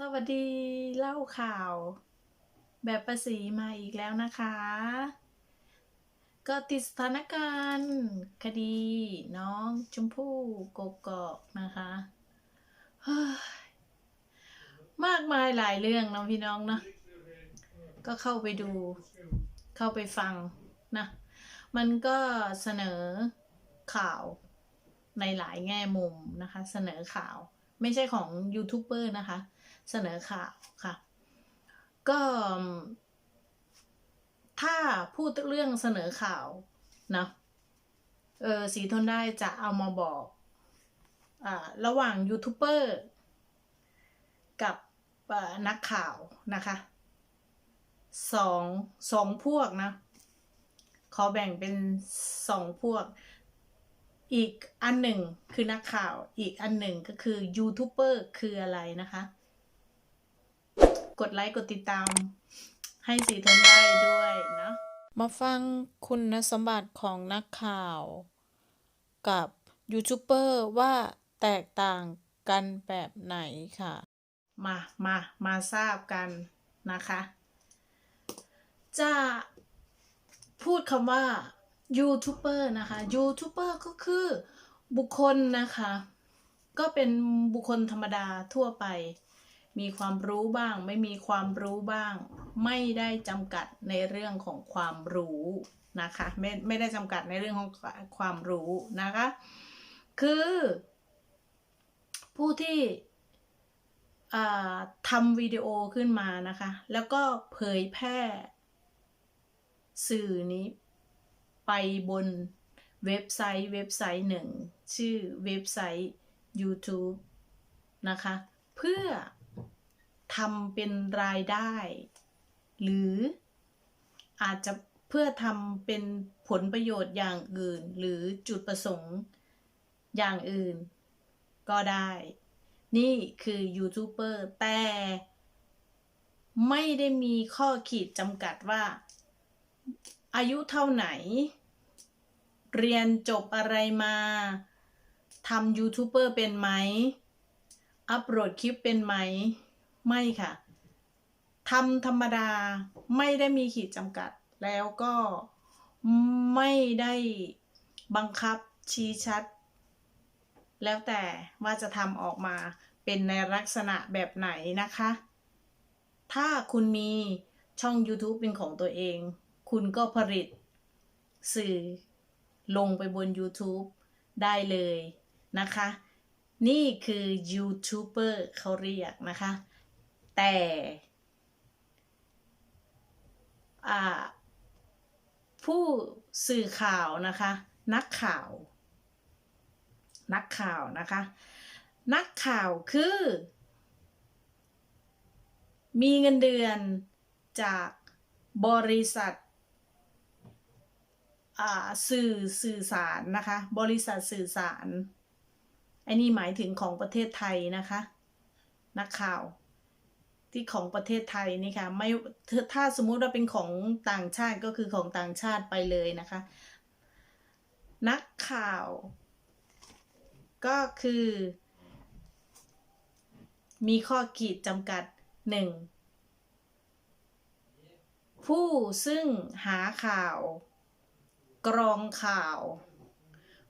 สวัสดีเล่าข่าว แบบประสีมาอีกแล้วนะคะ ก็ติดสถานการณ์คดีน้องชมพู่กกอกนะคะมากมายหลายเรื่องนะพี่น้องนะก็เข้าไปดู เข้าไปฟังนะ มันก็เสนอข่าวในหลายแง่มุมนะคะ เสนอข่าว ไม่ใช่ของยูทูบเบอร์นะคะ เสนอข่าวค่ะ ก็ถ้าพูดเรื่องเสนอข่าวนะเออสีทนได้จะเอามาบอกอ่าระหว่างยูทูบเบอร์กับนักข่าวนะคะสองสองพวกนะ ขอแบ่งเป็นสองพวก อีกอันหนึ่งคือนักข่าว อีกอันหนึ่งก็คือยูทูบเบอร์คืออะไรนะคะ กดไลค์กดติดตาม ให้สีทนได้ด้วยเนาะมาฟังคุณสมบัติของนักข่าว กับยูทูบเบอร์ว่าแตกต่างกันแบบไหนค่ะ มามามาทราบกันนะคะ จะพูดคำว่ายูทูบเบอร์นะคะยูทูบเบอร์ก็คือบุคคลนะคะ ก็เป็นบุคคลธรรมดาทั่วไป มีความรู้บ้าง ไม่มีความรู้บ้าง ไม่ได้จำกัดในเรื่องของความรู้นะคะไม่ไม่ได้จำกัดในเรื่องของความรู้นะคะ คือ ผู้ที่ทำวิดีโอขึ้นมานะคะ แล้วก็เผยแพร่ สื่อนี้ไปบนเว็บไซต์เว็บไซต์หนึ่ง ชื่อเว็บไซต์ YouTube นะคะ เพื่อ ทำเป็นรายได้ หรืออาจจะเพื่อทำเป็นผลประโยชน์อย่างอื่น หรือจุดประสงค์อย่างอื่น ก็ได้ นี่คือยูทูบเบอร์แต่ไม่ได้มีข้อขีดจำกัดว่า อายุเท่าไหน เรียนจบอะไรมาทำยูทูบเบอร์เป็นไหม อัปโหลดคลิปเป็นไหม ไม่ค่ะทำธรรมดาไม่ได้มีขีดจำกัด แล้วก็ไม่ได้บังคับชี้ชัด แล้วแต่ว่าจะทำออกมาเป็นในลักษณะแบบไหนนะคะ ถ้าคุณมีช่อง YouTube เป็นของตัวเอง คุณก็ผลิต สื่อลงไปบน YouTube ได้เลยนะคะ นี่คือยูทูบเบอร์เขาเรียกนะคะ แต่ผู้สื่อข่าวนะคะ นักข่าว นักข่าวนะคะ นักข่าวคือ มีเงินเดือนจากบริษัทสื่อสื่อสารนะคะ บริษัทสื่อสารอันนี้หมายถึงของประเทศไทยนะคะ นักข่าว ที่ของประเทศไทยนี่ค่ะไม่ถ้าสมมุติว่าเป็นของต่างชาติก็คือของต่างชาติไปเลยนะคะ นักข่าว ก็คือ มีข้อขีดจำกัดหนึ่งผู้ซึ่งหาข่าว กรองข่าว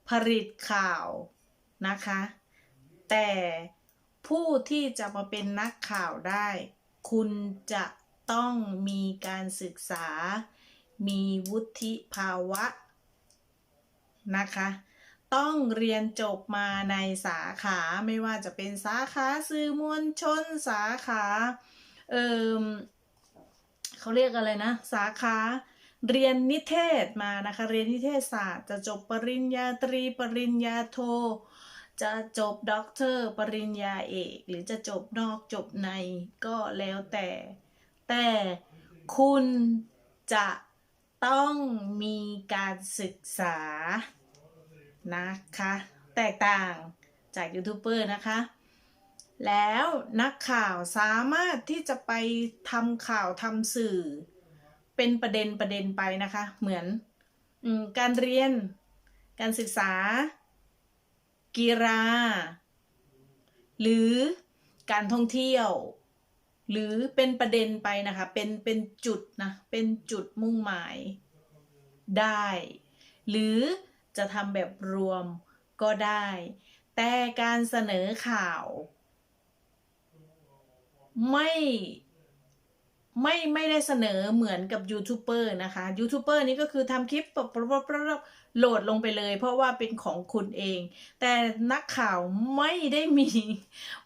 ผลิตข่าวนะคะ แต่ ผู้ที่จะมาเป็นนักข่าวได้ คุณจะต้องมีการศึกษา มีวุฒิภาวะนะคะ ต้องเรียนจบมาในสาขาไม่ว่าจะเป็นสาขาสื่อมวลชนสาขาเออเขาเรียกอะไรนะ สาขาเรียนนิเทศมานะคะ เรียนนิเทศศาสตร์ จะจบปริญญาตรี ปริญญาโท จะจบด็อกเตอร์ปริญญาเอก หรือจะจบนอกจบในก็แล้วแต่ แต่คุณจะต้องมีการศึกษานะคะ แตกต่างจากยูทูบเบอร์นะคะ แล้วนักข่าวสามารถที่จะไปทำข่าวทำสื่อ เป็นประเด็นประเด็นไปนะคะ เหมือนอการเรียนการศึกษา กีฬาหรือการท่องเที่ยว หรือเป็นประเด็นไปนะคะ เป็นเป็นจุดนะ เป็นจุดมุ่งหมายได้ หรือจะทำแบบรวมก็ได้ แต่การเสนอข่าว ไม่ ไม่ไม่ได้เสนอเหมือนกับยูทูบเบอร์นะคะยูทูบเบอร์นี่ก็คือทำคลิปปปปโหลดลงไปเลย เพราะว่าเป็นของคุณเอง แต่นักข่าวไม่ได้มี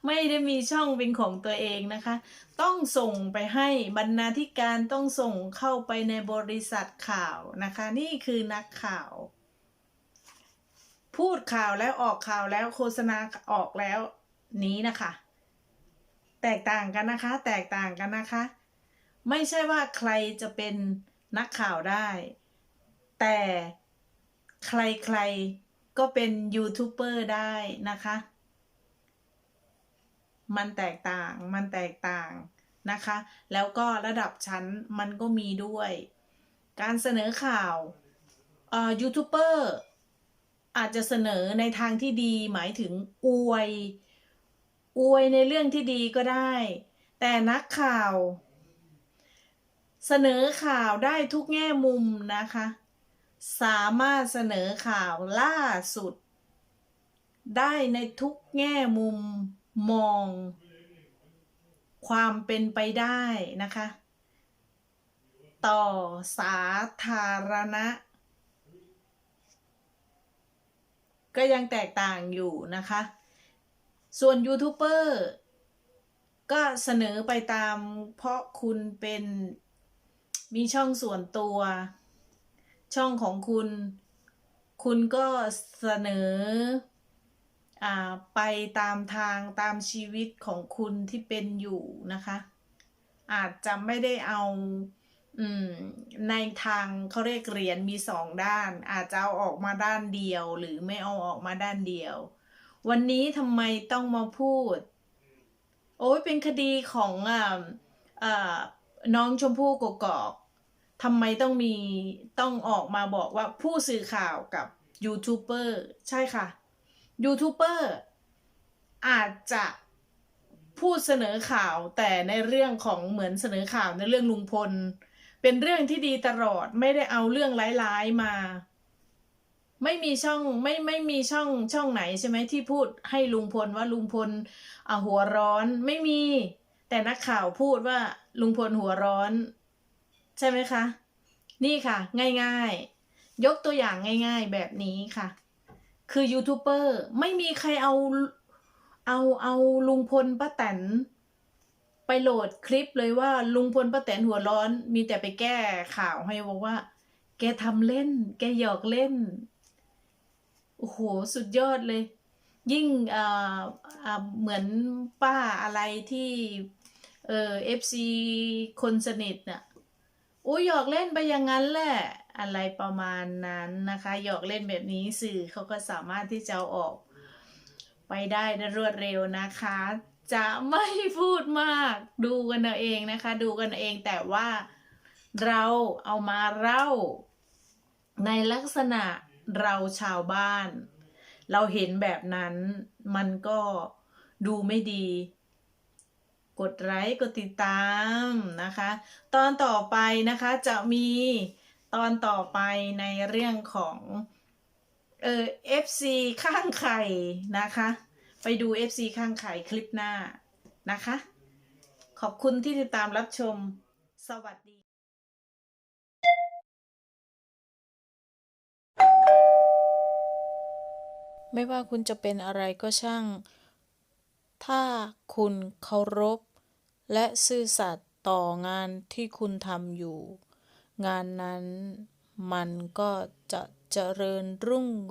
ไม่ได้มีช่องเป็นของตัวเองนะคะ ต้องส่งไปให้บรรณาธิการต้องส่งเข้าไปในบริษัทข่าวนะคะ นี่คือนักข่าว พูดข่าวแล้วออกข่าวแล้วโฆษณาออกแล้วนี้นะคะ แตกต่างกันนะคะ แตกต่างกันนะคะ ไม่ใช่ว่าใครจะเป็นนักข่าวได้ แต่ใครๆก็เป็นยูทูบเบอร์ได้นะคะ มันแตกต่างมันแตกต่างนะคะ แล้วก็ระดับชั้นมันก็มีด้วย การเสนอข่าวอ่อยูทูบเบอร์อาจจะเสนอในทางที่ดีหมายถึงอวย อวยในเรื่องที่ดีก็ได้ แต่นักข่าว เสนอข่าวได้ทุกแง่มุมนะคะ สามารถเสนอข่าวล่าสุด ได้ในทุกแง่มุมมอง ความเป็นไปได้นะคะ ต่อสาธารณะ ก็ยังแตกต่างอยู่นะคะ ส่วนยูทูบเบอร์ก็เสนอไปตามเพราะคุณเป็น มีช่องส่วนตัว ช่องของคุณ คุณก็เสนออ่าไปตามทางตามชีวิตของคุณที่เป็นอยู่นะคะ อาจจะไม่ได้เอาอในทางเขาเรียกเหรียญมีสองด้าน อาจจะเอาออกมาด้านเดียว หรือไม่เอาออกมาด้านเดียว วันนี้ทำไมต้องมาพูด โอ้ยเป็นคดีของอ่าอ่า น้องชมพู่กกอกทำไมต้องมีต้องออกมาบอกว่าผู้สื่อข่าวกับยูทูบเบอร์ใช่ค่ะยูทูบเบอร์อาจจะพูดเสนอข่าวแต่ในเรื่องของเหมือนเสนอข่าวในเรื่องลุงพล เป็นเรื่องที่ดีตลอดไม่ได้เอาเรื่องร้ายๆมา ไม่มีช่องไม่ไม่มีช่องช่องไหนใช่ไหมที่พูดให้ลุงพลว่าลุงพลอหัวร้อนไม่มี แต่นักข่าวพูดว่า ลุงพลหัวร้อน ใช่ไหมคะ นี่ค่ะ ง่ายๆ ยกตัวอย่างง่าย ๆ แบบนี้ค่ะ คือยูทูบเบอร์ไม่มีใครเอาเอาเอาลุงพลป้าแตนไปโหลดคลิปเลยว่าลุงพลป้าแตนหัวร้อน มีแต่ไปแก้ข่าวให้บอกว่า แกทำเล่น แกหยอกเล่นโอ้โหสุดยอดเลย ยิ่งอ่อเหมือนป้าอะไรที่ เออเอฟซีคนสนิทน่ะโอ้ยหยอกเล่นไปอย่างนั้นแหละ อะไรประมาณนั้นนะคะ หยอกเล่นแบบนี้สื่อเขาก็สามารถที่จะออก ไปได้รวดเร็วนะคะ จะไม่พูดมาก ดูกันเอาเองนะคะ ดูกันเอาเองแต่ว่าเราเอามาเล่า ในลักษณะเราชาวบ้าน เราเห็นแบบนั้น มันก็ดูไม่ดี กดไลค์กดติดตามนะคะ ตอนต่อไปนะคะจะมีตอนต่อไปในเรื่องของเออ FC ข้างไข่นะคะ ไปดู FC ข้างไข่คลิปหน้านะคะ ขอบคุณที่ติดตามรับชม สวัสดีไม่ว่าคุณจะเป็นอะไรก็ช่าง ถ้าคุณเคารพ และซื่อสัตย์ต่องานที่คุณทำอยู่ งานนั้นมันก็จะเจริญรุ่ง